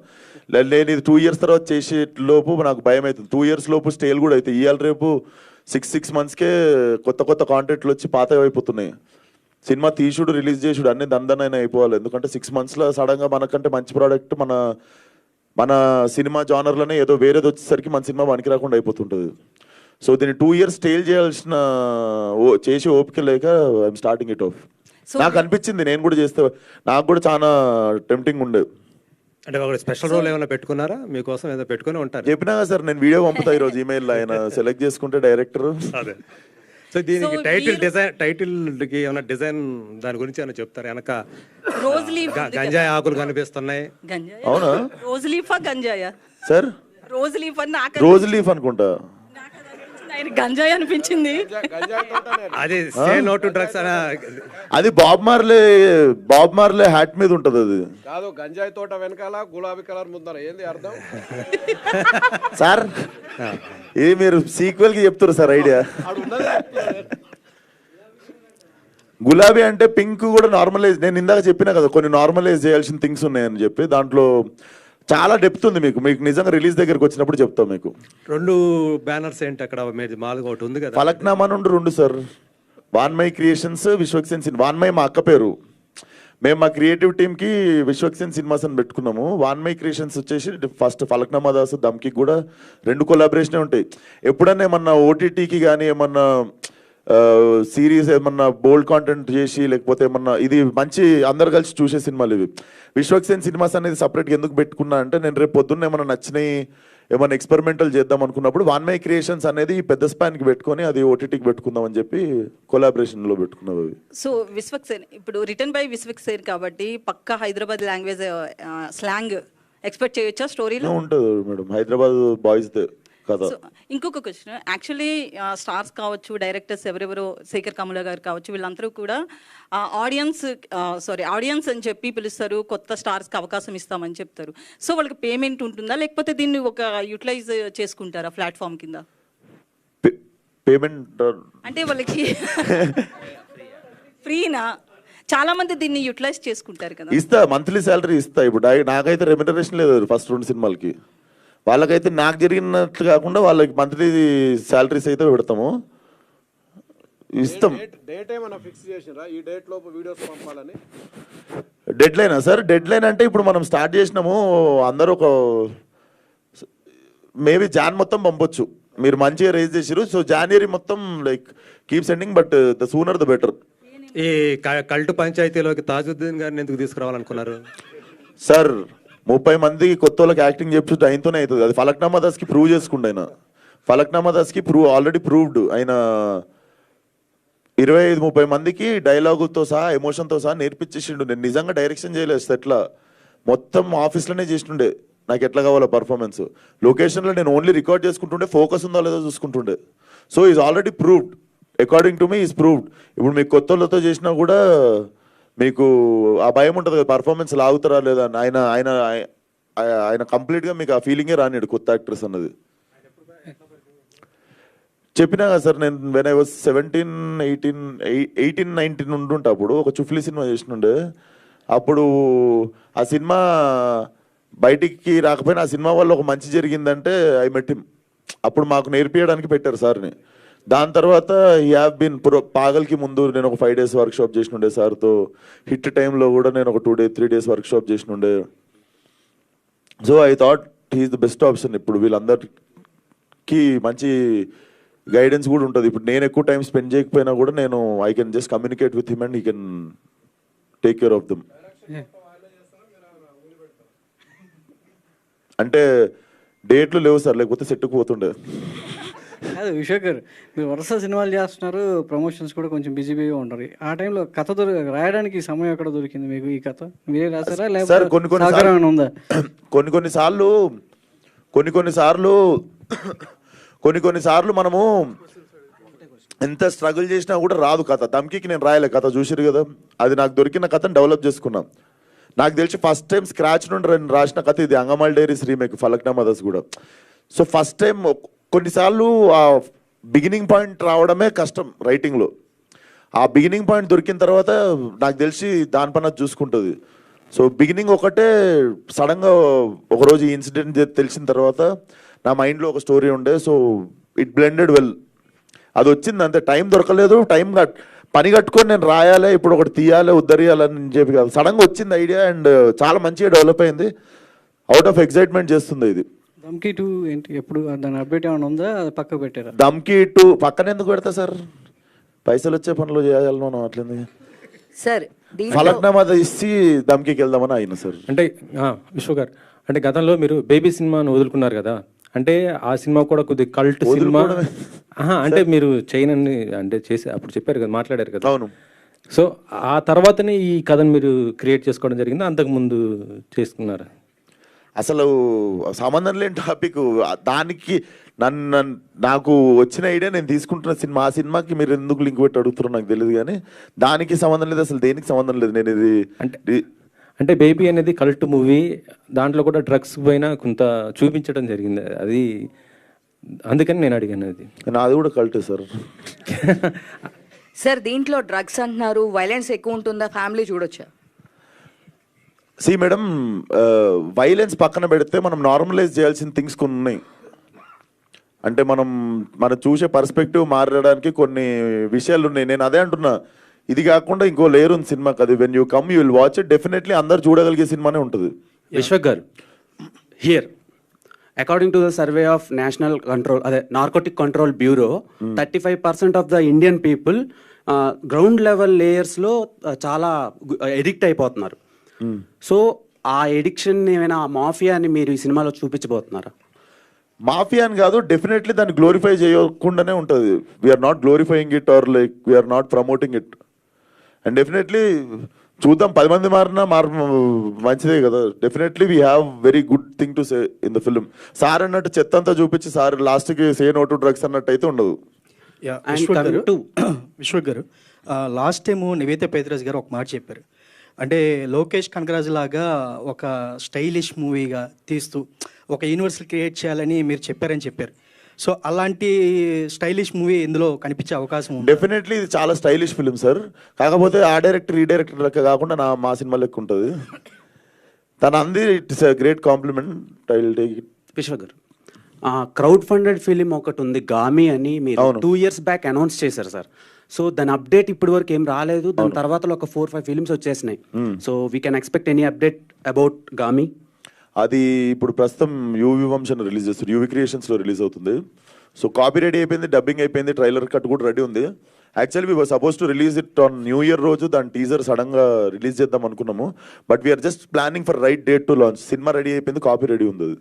[SPEAKER 2] నేను ఇది టూ ఇయర్స్ తర్వాత చేసే లోపు నాకు భయం అవుతుంది. టూ ఇయర్స్ లోపు స్టేల్ కూడా అయితే ఇవాళ రేపు సిక్స్ సిక్స్ మంత్స్కే కొత్త కొత్త కాంటెంట్లు వచ్చి పాత అయిపోతున్నాయి. సినిమా తీసుడు రిలీజ్ చేసుడు అన్ని దందనైనా అయిపోవాలి. ఎందుకంటే సిక్స్ మంత్స్లో సడన్గా మనకంటే మంచి ప్రోడక్ట్ మన మన సినిమా జానర్లోనే ఏదో వేరేది వచ్చేసరికి మన సినిమా పనికి రాకుండా అయిపోతుంటుంది. సో దీన్ని టూ ఇయర్స్ స్టేల్ చేయాల్సిన ఓ చేసి ఓపిక లేక ఐఎమ్ స్టార్టింగ్ ఇట్ ఆఫ్ నాకు అనిపించింది నేను కూడా చేస్తే నాకు కూడా చాలా టెంప్టింగ్ ఉండే.
[SPEAKER 7] అంటే ఒక స్పెషల్ రోల్ ఏమైనా పెట్టుకున్నారా? మీకోసం ఏదో పెట్టుకుని ఉంటారు.
[SPEAKER 2] చెప్పినా సార్ నేను వీడియో పంపుతా ఈరోజు ఈమెయిల్ ఆయన <laughs> సెలెక్ట్ చేసుకుంటే డైరెక్టర్
[SPEAKER 7] అదే. సో దీనికి టైటిల్ డిజైన్ టైటిల్కి ఏమైనా డిజైన్ దాని గురించి ఏమైనా చెప్తారు? వెనక
[SPEAKER 5] రోజ్ లీఫ్
[SPEAKER 7] గంజాయి ఆకులు కనిపిస్తున్నాయి.
[SPEAKER 5] గంజాయ?
[SPEAKER 2] అవునా?
[SPEAKER 5] రోజ్ లీఫా గంజాయా?
[SPEAKER 2] సార్?
[SPEAKER 5] రోజ్ లీఫ్ అని నాకు
[SPEAKER 2] రోజ్ లీఫ్ అనుకుంటా.
[SPEAKER 5] ఆయన గంజాయి అనిపించింది.
[SPEAKER 7] అది సే నో టు డ్రగ్స్ అనే
[SPEAKER 2] అది Bob Marley Bob Marley hat మీద ఉంటది అది.
[SPEAKER 4] కాదు గంజాయి తోట వెనకాల గులాబీ కలర్ ముందర. ఏంది అర్థం?
[SPEAKER 2] సార్ ఇది మీరు సీక్వెల్కి చెప్తారు సార్ ఐడియా. గులాబీ అంటే పింక్ కూడా నార్మలైజ్ నేను ఇందాక చెప్పినా కదా కొన్ని నార్మలైజ్ చేయాల్సిన థింగ్స్ ఉన్నాయని చెప్పి దాంట్లో చాలా డెప్త్ ఉంది మీకు. మీకు నిజంగా రిలీజ్ దగ్గరికి వచ్చినప్పుడు చెప్తాం మీకు.
[SPEAKER 7] రెండు బ్యానర్స్ ఏంటి అక్కడ? మీది మాలుగా ఒకటి ఉంది కదా.
[SPEAKER 2] ఫలక్నామా నుండి రెండు sir Vanmayi creations Vishwaksen cinema. Vanmayi మా అక్క పేరు. మేము మా క్రియేటివ్ టీమ్కి విశ్వక్సేన్ సినిమాస్ అని పెట్టుకున్నాము. వాన్మై క్రియేషన్స్ వచ్చేసి ఫస్ట్ ఫలక్నామా దాస్ దమ్కి కూడా రెండు కొలాబరేషనే ఉంటాయి. ఎప్పుడన్నా ఏమన్నా ఓటీటీకి కానీ ఏమన్నా సిరీస్ ఏమన్నా బోల్డ్ కాంటెంట్ చేసి లేకపోతే ఏమన్నా ఇది మంచి అందరు కలిసి చూసే సినిమాలు ఇవి. విశ్వక్సేన్ సినిమాస్ అనేది సపరేట్గా ఎందుకు పెట్టుకున్నా అంటే నేను రేపు పొద్దున్న ఏమన్నా నచ్చినాయి ఏమైనా ఎక్స్పెరిమెంటల్ చేద్దాం అనుకున్నప్పుడు వన్ మై క్రియేషన్స్ అనేది పెద్ద స్పాన్కి పెట్టుకొని అది ఓటీటీకి పెట్టుకుందాం అని చెప్పి కొలాబరేషన్లో పెట్టుకున్నావు అవి.
[SPEAKER 5] సో విశ్వక్సేన్ ఇప్పుడు రిటర్న్ బై విశ్వక్సేన్ కాబట్టి పక్కా హైదరాబాద్ లాంగ్వేజ్ స్లాంగ్ ఎక్స్పెక్ట్ చేయొచ్చా స్టోరీలో
[SPEAKER 2] ఉంటుంది మేడం హైదరాబాద్ బాయ్స్
[SPEAKER 5] ఇంకొక క్వశ్చన్ యాక్చువల్లీ స్టార్స్ కావచ్చు డైరెక్టర్స్ ఎవరెవరో శేఖర్ కమల గారు కావచ్చు వీళ్ళందరూ కూడా ఆడియన్స్ సారీ ఆడియన్స్ అని చెప్పి పిలుస్తారు. కొత్త స్టార్స్కి అవకాశం ఇస్తామని చెప్తారు. సో వాళ్ళకి పేమెంట్ ఉంటుందా? లేకపోతే దీన్ని ఒక యూటిలైజ్ చేసుకుంటారా ప్లాట్ఫామ్ కింద?
[SPEAKER 2] పేమెంట్
[SPEAKER 5] అంటే వాళ్ళకి ఫ్రీనా? చాలా మంది దీన్ని యూటిలైజ్ చేసుకుంటారు కదా.
[SPEAKER 2] ఇస్తా మంత్లీ శాలరీ ఇస్తా. ఇప్పుడు నాకైతే రెమ్యునరేషన్ లేదు ఫస్ట్ రెండు సినిమాలకి. వాళ్ళకైతే నాకు జరిగినట్లు కాకుండా వాళ్ళకి మంత్లీ శాలరీస్ అయితే పెడతాము. ఇస్తాం.
[SPEAKER 4] డేట్ డేట్ ఏమైనా ఫిక్స్ చేసినరా ఈ డేట్ లోపు వీడియోస్ పంపాలని?
[SPEAKER 2] డెడ్ లైనా సార్? డెడ్ లైన్ అంటే ఇప్పుడు మనం స్టార్ట్ చేసినాము అందరూ ఒక మేబీ జాన్ మొత్తం పంపొచ్చు. మీరు మంచిగా రేజ్ చేసారు సో జాన్వరి మొత్తం like keep sending but the sooner the better
[SPEAKER 7] ఈ క- కల్టు పంచాయతీలోకి తాజుద్దీన్ గారిని ఎందుకు తీసుకురావాలనుకున్నారు?
[SPEAKER 2] సార్ ముప్పై మంది కొత్త వాళ్ళకి యాక్టింగ్ చెప్తుంటే ఆయనతోనే అవుతుంది. అది ఫలక్నామా దాస్కి ప్రూవ్ చేసుకుండు ఆయన. ఫలక్నామా దాస్కి ప్రూవ్ ఆల్రెడీ ప్రూవ్డ్ ఆయన ఇరవై ఐదు ముప్పై మందికి డైలాగులతో సహా ఎమోషన్తో సహా నేర్పించేసిండు. నేను నిజంగా డైరెక్షన్ చేయలేదు ఎట్లా. మొత్తం ఆఫీస్లోనే చేసిండే. నాకు ఎట్లా కావాలో పర్ఫార్మెన్స్ లొకేషన్లో నేను ఓన్లీ రికార్డ్ చేసుకుంటుండే ఫోకస్ ఉందో లేదో చూసుకుంటుండే. So is already proved according to me is proved ఇప్పుడు మీకు కొత్త వాళ్ళతో చేసినా కూడా మీకు ఆ భయం ఉంటుంది కదా పర్ఫార్మెన్స్ లాగుతారా లేదా అని. ఆయన ఆయన ఆయన- కంప్లీట్గా మీకు ఆ ఫీలింగే రానిడు కొత్త యాక్ట్రెస్ అన్నది. చెప్పినా కదా సార్ నేను when I was seventeen eighteen eighteen nineteen ఉంటుంటే అప్పుడు ఒక చుఫ్లీ సినిమా చేసినుండే అప్పుడు ఆ సినిమా బయటికి రాకపోయినా ఆ సినిమా వల్ల ఒక మంచి జరిగిందంటే ఐ మెట్ అప్పుడు మాకు నేర్పించడానికి పెట్టారు సార్ని. దాని తర్వాత ఈ బిన్ ప్రో పాగల్కి ముందు నేను ఒక ఫైవ్ డేస్ వర్క్షాప్ చేసిన ఉండే సార్తో హిట్ టైంలో కూడా నేను ఒక two day three days workshop చేసిన ఉండే so I thought he's the best option ఇప్పుడు వీళ్ళందరికీ మంచి గైడెన్స్ కూడా ఉంటుంది. ఇప్పుడు నేను ఎక్కువ టైం స్పెండ్ చేయకపోయినా కూడా నేను I can just communicate with him and he can take care of them అంటే డేట్లు లేవు సార్. లేకపోతే సెట్టుకు పోతుండే.
[SPEAKER 9] కాదు విశ్వకర్ మీరు వరుస సినిమాలు చేస్తున్నారు ప్రమోషన్స్ కూడా కొంచెం బిజీ బిజీగా ఉంటారు ఆ టైంలో కథ దొరక రాయడానికి సమయం ఎక్కడ దొరికింది మీకు ఈ కథ? మీరే రాసారా
[SPEAKER 2] సార్
[SPEAKER 9] లేకపోతే
[SPEAKER 2] కొన్ని కొన్ని
[SPEAKER 9] ఉందా? <coughs>
[SPEAKER 2] కొన్ని కొన్ని సార్లు కొన్ని కొన్ని సార్లు <coughs> కొన్ని కొన్ని సార్లు మనము ఎంత స్ట్రగుల్ చేసినా కూడా రాదు కథ. దమ్కి నేను రాయలే కథ చూసిరు కదా. అది నాకు దొరికిన కథను డెవలప్ చేసుకున్నాం. నాకు తెలిసి ఫస్ట్ టైం స్క్రాచ్ నుండి నేను రాసిన కథ ఇది అంగమాల్ డైరీస్ రీమేక్ ఫలక్నామా దస్ కూడా. సో ఫస్ట్ టైం కొన్నిసార్లు ఆ బిగినింగ్ పాయింట్ రావడమే కష్టం రైటింగ్లో ఆ బిగినింగ్ పాయింట్ దొరికిన తర్వాత నాకు తెలిసి దానిపైన అది చూసుకుంటుంది. సో బిగినింగ్ ఒకటే సడన్గా ఒకరోజు ఈ ఇన్సిడెంట్ తెలిసిన తర్వాత నా మైండ్లో ఒక స్టోరీ ఉండే. సో ఇట్ బ్లెండెడ్ వెల్ అది వచ్చింది అంతే. టైం దొరకలేదు. టైం కట్ పని కట్టుకొని నేను రాయాలి ఇప్పుడు ఒకటి తీయాలి ఉద్ధరియాలని చెప్పి కాదు. సడన్గా వచ్చింది ఐడియా అండ్ చాలా మంచిగా డెవలప్ అయింది. అవుట్ ఆఫ్ ఎగ్జైట్మెంట్ చేస్తుంది ఇది.
[SPEAKER 9] దమ్కి టూ ఏంటి? ఎప్పుడు దాని అప్డేట్ ఏమైనా ఉందా? అది పక్కకు పెట్టారా?
[SPEAKER 2] దమ్కి టూ పక్కన ఎందుకు పెడతా సార్? పైసలు వచ్చే పనులు చేయాలి మనం అట్లనే
[SPEAKER 1] సార్
[SPEAKER 2] ఫలక్నామా ఇచ్చి దమ్కి వెళ్దామని అయిన సార్.
[SPEAKER 6] అంటే ఆ, విశ్వ గారు అంటే గతంలో మీరు బేబీ సినిమాను వదులుకున్నారు కదా? అంటే ఆ సినిమా కూడా కొద్ది కల్ట్ సినిమా. అంటే మీరు చేయనని అంటే చేసి అప్పుడు చెప్పారు కదా మాట్లాడారు కదా?
[SPEAKER 2] అవును.
[SPEAKER 6] సో ఆ తర్వాతనే ఈ కథను మీరు క్రియేట్ చేసుకోవడం జరిగింది? అంతకు ముందు చేసుకున్నారా?
[SPEAKER 2] అసలు సంబంధం లేని టాపిక్ దానికి నన్ను నన్ను- నాకు వచ్చిన ఐడియా నేను తీసుకుంటున్న సినిమా ఆ సినిమాకి మీరు ఎందుకు లింక్ పెట్టి అడుగుతారో నాకు తెలియదు కానీ దానికి సంబంధం లేదు అసలు దేనికి సంబంధం లేదు? నేను ఇది
[SPEAKER 6] అంటే- అంటే బేబీ అనేది కల్ట్ మూవీ దాంట్లో కూడా డ్రగ్స్ పైన కొంత చూపించడం జరిగింది. అది అందుకని నేను అడిగాను అది.
[SPEAKER 2] నాది కూడా కల్టే సార్. <laughs>
[SPEAKER 1] సార్ దీంట్లో డ్రగ్స్ అంటున్నారు వైలెన్స్ ఎక్కువ ఉంటుందా? ఫ్యామిలీ చూడొచ్చా?
[SPEAKER 2] సి మేడం వైలెన్స్ పక్కన పెడితే మనం నార్మలైజ్ చేయాల్సిన థింగ్స్ కొన్ని ఉన్నాయి అంటే మనం మనం చూసే పర్స్పెక్టివ్ మారడానికి కొన్ని విషయాలు ఉన్నాయి నేను అదే అంటున్నా. ఇది కాకుండా ఇంకో లేయర్ ఉంది సినిమాకి అది when you come you will watch it definitely అందరు చూడగలిగే సినిమానే ఉంటుంది.
[SPEAKER 6] Vishwak garu
[SPEAKER 11] here according to the survey of national control అదే narcotic control bureau thirty five percent of the Indian people ground level లేయర్స్లో చాలా ఎడిక్ట్ అయిపోతున్నారు. సో ఆ ఎడిక్షన్ ఏమైనా మాఫియాని మీరు ఈ సినిమాలో చూపించబోతున్నారా?
[SPEAKER 2] మాఫియా అని కాదు డెఫినెట్లీ దాన్ని గ్లోరిఫై చేయకుండానే ఉంటుంది. We are not glorifying it or like we are not promoting it and definitely చూద్దాం పది మంది మారినా మార్ మంచిదే కదా. Definitely we have very good thing to say in the film sir అన్నట్టు చెత్త అంతా చూపించి సార్ లాస్ట్కి సే నో టు డ్రగ్స్ అన్నట్టు అయితే ఉండదు.
[SPEAKER 12] విశ్వక్ గారు లాస్ట్ టైం నివేత పేదరాజ్ గారు ఒక మాట చెప్పారు. అంటే లోకేష్ కనకరాజు లాగా ఒక స్టైలిష్ మూవీగా తీస్తూ ఒక యూనివర్సల్ క్రియేట్ చేయాలని మీరు చెప్పారని చెప్పారు. సో అలాంటి స్టైలిష్ మూవీ ఇందులో కనిపించే అవకాశం ఉంది?
[SPEAKER 2] డెఫినెట్లీ ఇది చాలా స్టైలిష్ ఫిలిం సార్ కాకపోతే ఆ డైరెక్టర్ ఈ డైరెక్టర్ లెక్క కాకుండా నా మా సినిమా లెక్క ఉంటుంది. తన అంది it's great compliment I will take it
[SPEAKER 11] Vishwa garu crowd funded film ఒకటి ఉంది గామి అని మీరు. టూ ఇయర్స్ బ్యాక్ అనౌన్స్ చేశారు సార్ సో దాని అప్డేట్ ఇప్పటి వరకు ఏం రాలేదు. దాని తర్వాత ఒక ఫోర్ ఫైవ్ ఫిల్మ్స్ వచ్చేసినాయి. So we can expect any update about Gaami
[SPEAKER 2] అది ఇప్పుడు ప్రస్తుతం యూవి వంశన్ రిలీజ్ చేస్తారు యూవి క్రియేషన్స్లో రిలీజ్ అవుతుంది. సో కాపీ రెడీ అయిపోయింది డబ్బింగ్ అయిపోయింది ట్రైలర్ కట్ కూడా రెడీ ఉంది. Actually we suppose to release it on new year రోజు దాని టీజర్ సడన్గా రిలీజ్ చేద్దాం అనుకున్నాము. But we are just planning for right date to launch cinema ready అయిపోయింది కాపీ రెడీ ఉంది అది.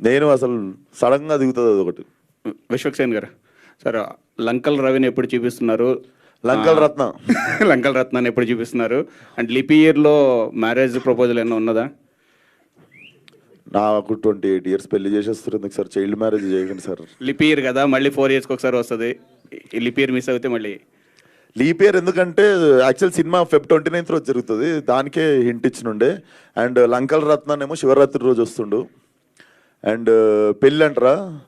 [SPEAKER 2] నేను అసలు సడన్గా దిగుతుంది అది ఒకటి.
[SPEAKER 10] విశ్వక్సేన్ గారు సార్ లంకల్ రవిని ఎప్పుడు చూపిస్తున్నారు?
[SPEAKER 2] లంకల్ రత్న. <laughs>
[SPEAKER 10] లంకల్ రత్నాన్ని ఎప్పుడు చూపిస్తున్నారు? అండ్ లిపి ఇయర్లో మ్యారేజ్ ప్రపోజల్ ఏమైనా ఉన్నదా?
[SPEAKER 2] నాకు ట్వంటీ ఎయిట్ ఇయర్స్ పెళ్ళి చేసేస్తారు ఎందుకు సార్? చైల్డ్ మ్యారేజ్ చేయకండి సార్.
[SPEAKER 10] లిపి ఇయర్ కదా మళ్ళీ ఫోర్ ఇయర్స్కి ఒకసారి వస్తుంది. ఈ లిపి ఇయర్ మిస్ అవుతే మళ్ళీ.
[SPEAKER 2] లీప్ ఇయర్ ఎందుకంటే actual cinema Feb twenty ninth రోజు జరుగుతుంది. దానికే హింట్ ఇచ్చినుండే. అండ్ లంకల్ రత్నాన్ ఏమో శివరాత్రి రోజు వస్తుండు. అండ్ పెళ్ళి అంటారా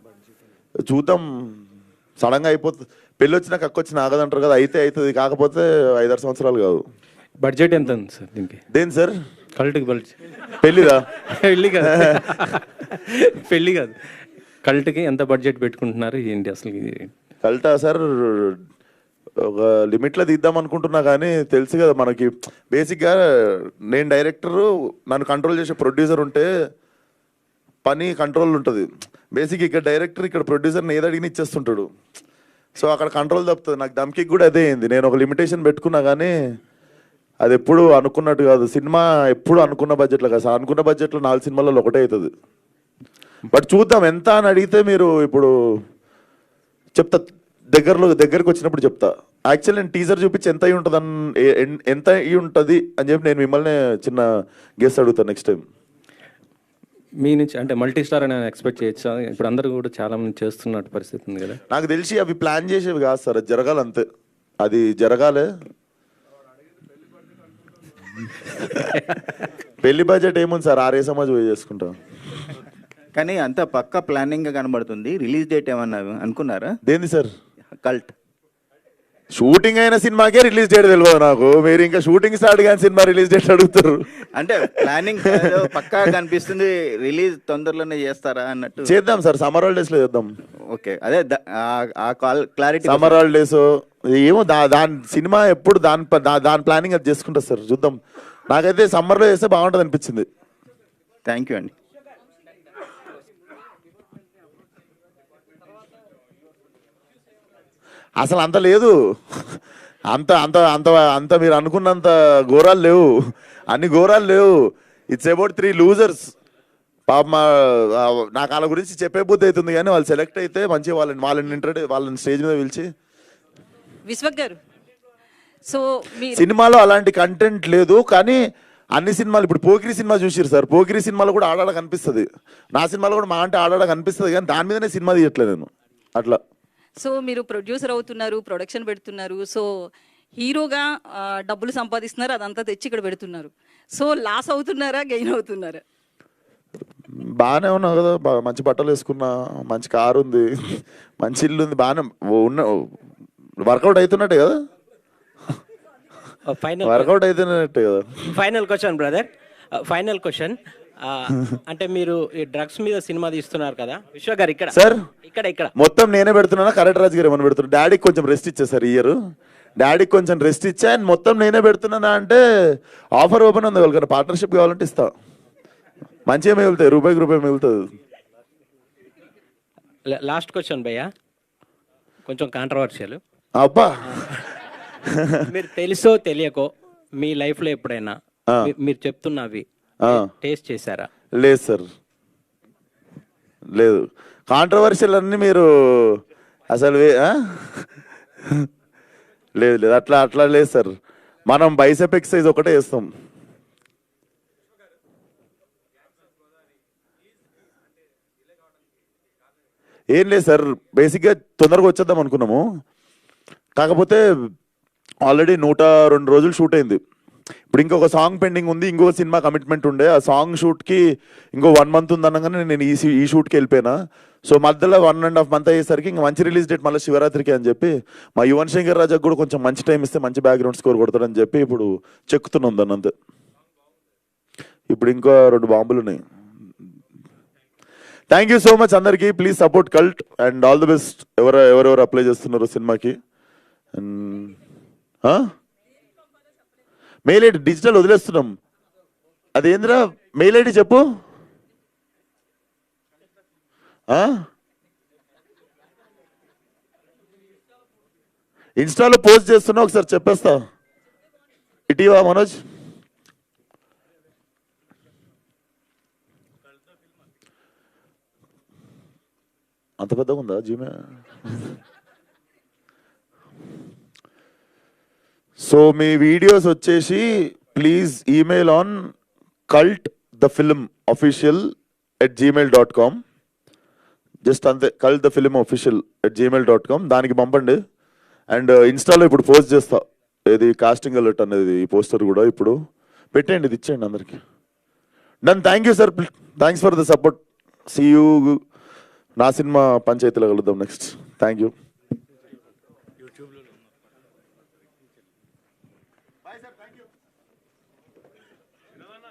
[SPEAKER 2] చూద్దాం. సడన్గా అయిపోతుంది పెళ్ళి వచ్చినా కక్క వచ్చిన ఆగదంటారు కదా అయితే అవుతుంది కాకపోతే ఐదారు సంవత్సరాలు కాదు.
[SPEAKER 6] బడ్జెట్ ఎంత ఉంది సార్ దీనికి?
[SPEAKER 2] దేని సార్?
[SPEAKER 6] కల్ట్కి బడ్జెట్.
[SPEAKER 2] పెళ్ళిదా?
[SPEAKER 6] పెళ్ళి కాదు. పెళ్ళి కాదు. కల్ట్కి ఎంత బడ్జెట్ పెట్టుకుంటున్నారు ఏంటి అసలు?
[SPEAKER 2] కల్టా సార్ ఒక లిమిట్లో తీద్దాం అనుకుంటున్నా కానీ తెలుసు కదా మనకి. బేసిక్గా నేను డైరెక్టర్ నన్ను కంట్రోల్ చేసే ప్రొడ్యూసర్ ఉంటే పని కంట్రోల్ ఉంటుంది. బేసిక్ ఇక్కడ డైరెక్టర్ ఇక్కడ ప్రొడ్యూసర్ని ఏది అడిగిన ఇచ్చేస్తుంటాడు. సో అక్కడ కంట్రోల్ తప్పుతుంది. నాకు దమ్కి కూడా అదే అయింది. నేను ఒక లిమిటేషన్ పెట్టుకున్నా కానీ అది ఎప్పుడు అనుకున్నట్టు కాదు. సినిమా ఎప్పుడు అనుకున్న బడ్జెట్లో కాదు. సార్ అనుకున్న బడ్జెట్లో నాలుగు సినిమాలలో ఒకటే అవుతుంది. బట్ చూద్దాం ఎంత అని అడిగితే మీరు ఇప్పుడు చెప్తా. దగ్గరలో దగ్గరకు వచ్చినప్పుడు చెప్తా. యాక్చువల్ నేను టీజర్ చూపించి ఎంత అయి ఉంటుంది ఎంత అయి ఉంటుంది అని చెప్పి నేను మిమ్మల్ని చిన్న గెస్ట్ అడుగుతాను నెక్స్ట్ టైం
[SPEAKER 6] మీ నుంచి అంటే మల్టీ స్టార్ అని ఎక్స్పెక్ట్ చేయొచ్చా? ఇప్పుడు అందరూ కూడా చాలా మంది చేస్తున్నట్టు పరిస్థితి ఉంది కదా.
[SPEAKER 2] నాకు తెలిసి అవి ప్లాన్ చేసేవి కాదు సార్ అది జరగాలి అంతే. అది జరగాలే. పెళ్ళి బడ్జెట్ ఏముంది సార్? ఆరే సమాజ్ పోయి చేసుకుంటాం.
[SPEAKER 8] కానీ అంత పక్క ప్లానింగ్గా కనబడుతుంది. రిలీజ్ డేట్ ఏమన్నా అనుకున్నారా?
[SPEAKER 2] దేంది సార్?
[SPEAKER 8] కల్ట్
[SPEAKER 2] షూటింగ్ అయిన సినిమాకే రిలీజ్ డేట్ తెలియదు నాకు. మీరు ఇంకా షూటింగ్ స్టార్ట్ కానీ సినిమా రిలీజ్ డేట్ అడుగుతారు.
[SPEAKER 8] అంటే ప్లానింగ్ పక్కా కనిపిస్తుంది రిలీజ్ తొందరలోనే చేస్తారా అన్నట్టు.
[SPEAKER 2] చేద్దాం సార్ సమ్మర్ హాలిడేస్లో చేద్దాం.
[SPEAKER 8] ఓకే అదే ఆ- కాల్ క్లారిటీ
[SPEAKER 2] సమ్మర్ హాలిడేస్ ఏమో దా దాని సినిమా ఎప్పుడు దాని దాని ప్లానింగ్ అది చేసుకుంటా సార్ చూద్దాం. నాకైతే సమ్మర్లో చేస్తే బాగుంటుంది అనిపించింది.
[SPEAKER 8] థ్యాంక్ యూ అండి.
[SPEAKER 2] అసలు అంత లేదు. అంత అంత అంత అంత మీరు అనుకున్నంత ఘోరాలు లేవు. అన్ని ఘోరాలు లేవు. ఇట్స్ అబౌట్ త్రీ లూజర్స్ పాప నాకు వాళ్ళ గురించి చెప్పే బుద్ధి అవుతుంది కానీ వాళ్ళు సెలెక్ట్ అయితే మంచిగా వాళ్ళని వాళ్ళని ఇంట్రడ్యూ వాళ్ళని స్టేజ్ మీద పిలిచి.
[SPEAKER 1] విశ్వక్ గారు సో
[SPEAKER 2] సినిమాలో అలాంటి కంటెంట్ లేదు కానీ అన్ని సినిమాలు ఇప్పుడు పోకిరి సినిమా చూసిరు సార్. పోకిరి సినిమాలో కూడా ఆడాడ కనిపిస్తుంది నా సినిమాలో కూడా మా అంటే ఆడాడ కనిపిస్తుంది కానీ దాని మీదనే సినిమా తీయట్లేదు నేను. అట్లా.
[SPEAKER 1] సో మీరు ప్రొడ్యూసర్ అవుతున్నారు ప్రొడక్షన్ పెడుతున్నారు. సో హీరోగా డబ్బులు సంపాదిస్తున్నారు అదంతా తెచ్చి ఇక్కడ పెడుతున్నారు. సో లాస్ అవుతున్నారా గెయిన్ అవుతున్నారా?
[SPEAKER 2] బాగానే ఉన్నావు కదా బా- మంచి బట్టలు వేసుకున్నా మంచి కారు ఉంది మంచి ఇల్లు ఉంది బాగానే ఉన్న వర్కౌట్ అవుతున్నట్టే కదా.
[SPEAKER 13] ఫైనల్
[SPEAKER 2] వర్కౌట్ అవుతున్నట్టే కదా.
[SPEAKER 13] Final question brother final question అంటే మీరు ఈ డ్రగ్స్ మీద సినిమా తీస్తున్నారు కదా? విశ్వ గారు ఇక్కడ.
[SPEAKER 2] సార్
[SPEAKER 13] ఇక్కడ ఇక్కడ.
[SPEAKER 2] మొత్తం నేనే పెడుతున్నానా? కరెక్ట్ రాజు గారు ఏమైనా పెడుతున్నా డాడీకి కొంచెం రెస్ట్ ఇచ్చా సార్ ఇయర్ డాడీకి కొంచెం రెస్ట్ ఇచ్చా అండ్ మొత్తం నేనే పెడుతున్నానా అంటే ఆఫర్ ఓపెన్ ఉంది వాళ్ళకి. పార్ట్నర్షిప్ కావాలంటే ఇస్తా. మంచిగా మిగులుతాయి రూపాయికి రూపాయి మిగులుతుంది.
[SPEAKER 13] లాస్ట్ క్వశ్చన్ భయ్య. కొంచెం కాంట్రవర్షియల్
[SPEAKER 2] అబ్బా.
[SPEAKER 13] మీరు తెలుసో తెలియకో మీ లైఫ్లో ఎప్పుడైనా మీరు చెప్తున్నవి. టేస్ట్ చేశారా?
[SPEAKER 2] లేదు సార్. లేదు. కాంట్రవర్షియల్ అన్ని మీరు అసలు? లేదు లేదు. అట్లా అట్లా లేదు సార్. మనం బైసెప్ ఎక్సర్సైజ్ ఒకటే చేస్తాం. ఏం లేదు సార్. బేసిక్గా తొందరగా వచ్చేద్దాం అనుకున్నాము. కాకపోతే ఆల్రెడీ నూట రెండు రోజులు షూట్ అయింది. ఇప్పుడు ఇంకొక సాంగ్ పెండింగ్ ఉంది ఇంకో సినిమా కమిట్మెంట్ ఉండే. ఆ సాంగ్ షూట్కి ఇంకో వన్ మంత్ ఉంది అనగానే నేను ఈ ఈ షూట్కి వెళ్ళిపోయినా. సో మధ్యలో వన్ అండ్ హాఫ్ మంత్ అయ్యేసరికి ఇంకా మంచి రిలీజ్ డేట్ మళ్ళీ శివరాత్రికి అని చెప్పి మా యువన్ శంకర్ రాజాకు కూడా కొంచెం మంచి టైం ఇస్తే మంచి బ్యాక్గ్రౌండ్ స్కోర్ కొడతాడని చెప్పి ఇప్పుడు చెక్కుతున్నాం దాన్ని అంతే. ఇప్పుడు ఇంకా రెండు బాంబులు ఉన్నాయి. థ్యాంక్ యూ సో మచ్ అందరికీ. Please support cult and all the best ఎవరు ఎవరెవరు అప్లై చేస్తున్నారు సినిమాకి? మెయిల్ ఐడి డిజిటల్ వదిలేస్తున్నాం. అదేంద్రా మెయిల్ ఐడి చెప్పు. ఆ? ఇన్స్టాలో పోస్ట్ చేస్తున్నా ఒకసారి చెప్పేస్తా. ఇటీవా మనోజ్? అంత పెద్దగా ఉందా జీమే? సో మీ వీడియోస్ వచ్చేసి please email on cult the film official at Gmail dot com just అంతే cult the film official at Gmail dot com దానికి పంపండి. అండ్ ఇన్స్టాలో uh, ఇప్పుడు పోస్ట్ చేస్తా. ఏది కాస్టింగ్ అలర్ట్ అనేది ఈ పోస్టర్ కూడా ఇప్పుడు. పెట్టండి ఇది ఇచ్చేయండి అందరికి. Done thank you sir thanks for the support see you నా సినిమా పంచాయతీలో కలుద్దాం నెక్స్ట్ థ్యాంక్ యూ